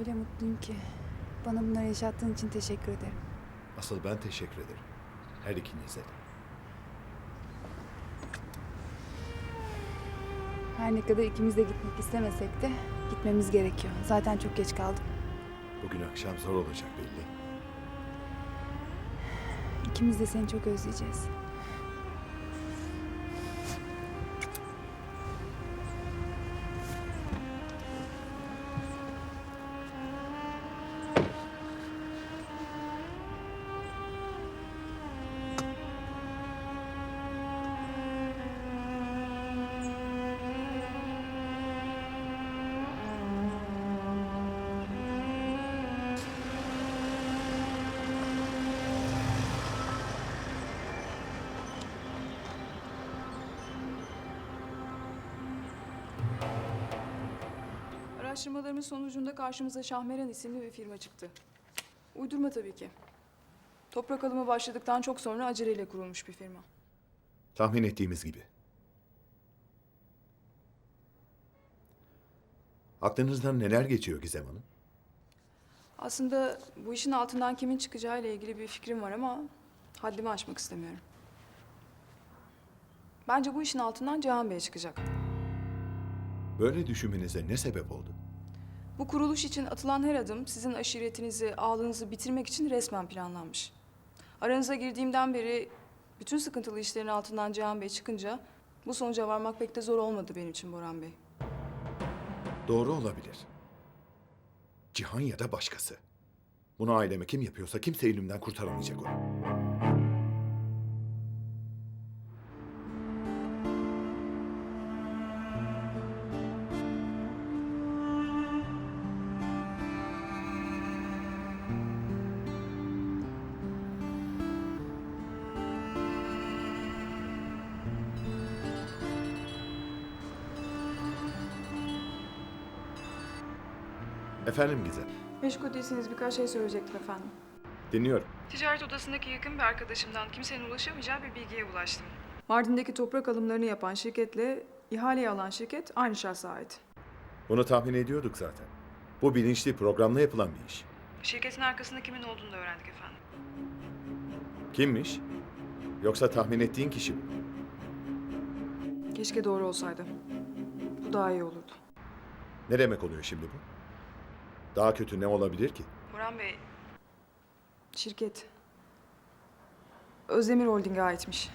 Öyle mutluyum ki. Bana bunları yaşattığın için teşekkür ederim. Asıl ben teşekkür ederim. Her ikinize de. Her ne kadar ikimiz de gitmek istemesek de gitmemiz gerekiyor. Zaten çok geç kaldım. Bugün akşam zor olacak belli. İkimiz de seni çok özleyeceğiz. Araştırmalarımız sonucunda karşımıza Şahmeran isimli bir firma çıktı. Uydurma tabii ki. Toprak alımı başladıktan çok sonra aceleyle kurulmuş bir firma. Tahmin ettiğimiz gibi. Aklınızdan neler geçiyor Gizem Hanım? Aslında bu işin altından kimin çıkacağı ile ilgili bir fikrim var ama haddimi aşmak istemiyorum. Bence bu işin altından Cihan Bey çıkacak. Böyle düşünmenize ne sebep oldu? Bu kuruluş için atılan her adım sizin aşiretinizi, ağlığınızı bitirmek için resmen planlanmış. Aranıza girdiğimden beri bütün sıkıntılı işlerin altından Cihan Bey çıkınca bu sonuca varmak pek de zor olmadı benim için Boran Bey. Doğru olabilir. Cihan ya da başkası. Bunu aileme kim yapıyorsa kimse elimden kurtaramayacak onu. Efendim Gizem, Meşgul değilseniz birkaç şey söyleyecektim efendim. dinliyorum. Ticaret odasındaki yakın bir arkadaşımdan kimsenin ulaşamayacağı bir bilgiye ulaştım. Mardin'deki toprak alımlarını yapan şirketle ihaleyi alan şirket aynı şahsa ait. Bunu tahmin ediyorduk zaten. Bu bilinçli programla yapılan bir iş. Şirketin arkasında kimin olduğunu da öğrendik efendim. Kimmiş? Yoksa tahmin ettiğin kişi mi? Keşke doğru olsaydı. Bu daha iyi olurdu. Ne demek oluyor şimdi bu? Daha kötü ne olabilir ki? Burhan Bey, şirket Özdemir Holding'e aitmiş.